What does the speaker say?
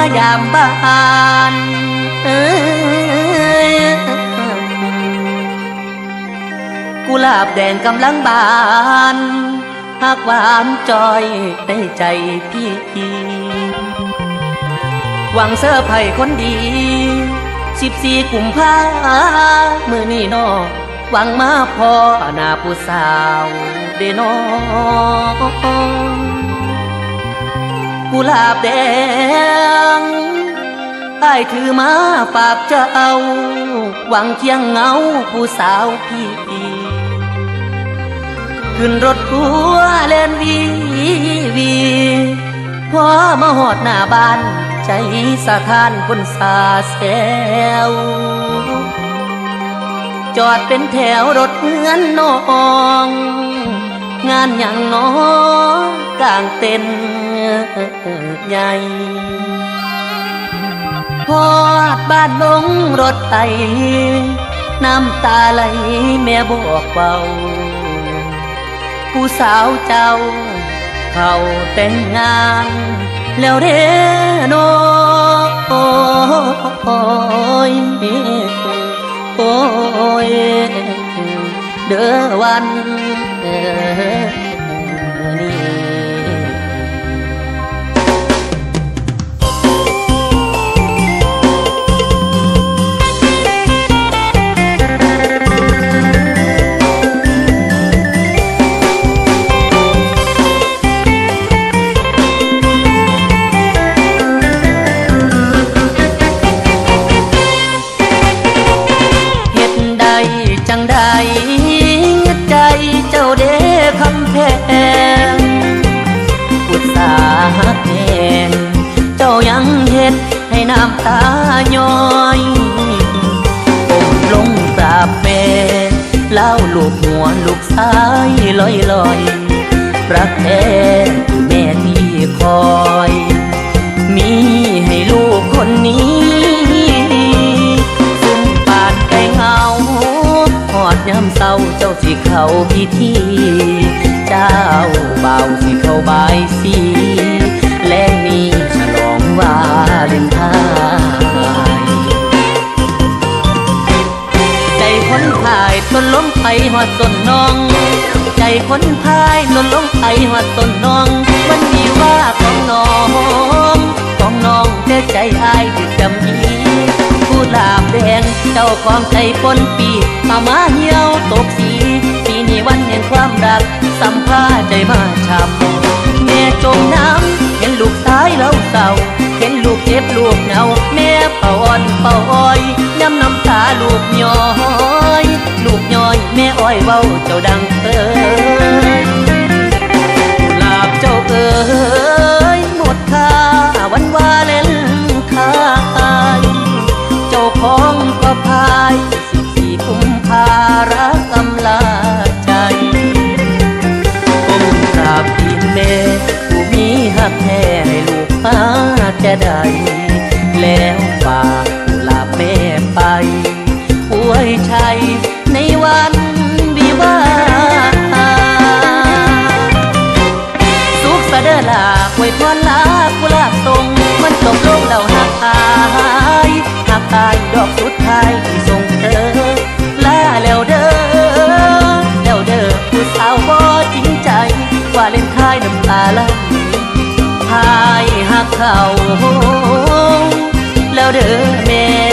ายามบ้านกุหลาบแดงกำลังบานหากหวานจอยในใจพี่หวังเสื้อไผ่คนดี สิบสี่กุมภามือนี่นอหวังมาพอหน้าผู้สาวเดนอ กุหลาบแดงไอ้ถือมาฝากเจ้าหวังเคียงเงาผู้สาวพี่ขึ้นรถทัวเล่นวีวีพอมาหอดหน้าบ้าน ใจสะท้านคนสาแซวจอดเป็นแถวรถเงินน้อง งานอย่างน้องกลางเต็นท์ ใหญ่พอดบ้านลงรถไอน้ำตาไหลแม่บอกเบา ผู้สาวเจ้า เขาแต่งงาน แล้วเด้โนโอ้ยโอ้ยเด้อวันเออนี้ จังใดใจเจ้าเด้คำแพงอุตสาห์แหงเจ้ายังเฮ็ดให้น้ำตาย้อยก้มลงกราบแม่เล่าลูกหัวลูกซ้ายลอยลอยรักแท้แม่ที่คอย มีให้ลูก นล้มไปหอดต้นน้อง ใจคนพายตนล้มไปหอดต้นน้องวันนี้ว่าของน้องของน้องแต่ใจอายติดจำยีผู้ลาบแดงเจ้าของใจปนปีมามาเหี่ยวตกสีปีนี้วันแห่งความรักสัมภาษใจมาช้ำแม่จมน้ำเห็นลูกตายแล้วเศร้าเห็นลูกเจ็บลูกเหงาแม่เป่าอ่อนเป่าอ้อยย้ำน้ำตาลูกย้อย ม่อ้อยเว้าเจ้าดังเอ้ยลาบเจ้าเอ้ยหมดค่าวันวาเลนไทน์เจ้าของก็พายสิบสี่กุมภารักอำลาใจก้มกราบตีนแม่ผู้มีหักแท้ให้ลูกมาแต่ใด สาวบ่จริงใจ ว่าเล่นทายน้ำตาไหลทายหักเขาแล้วเด้อแม่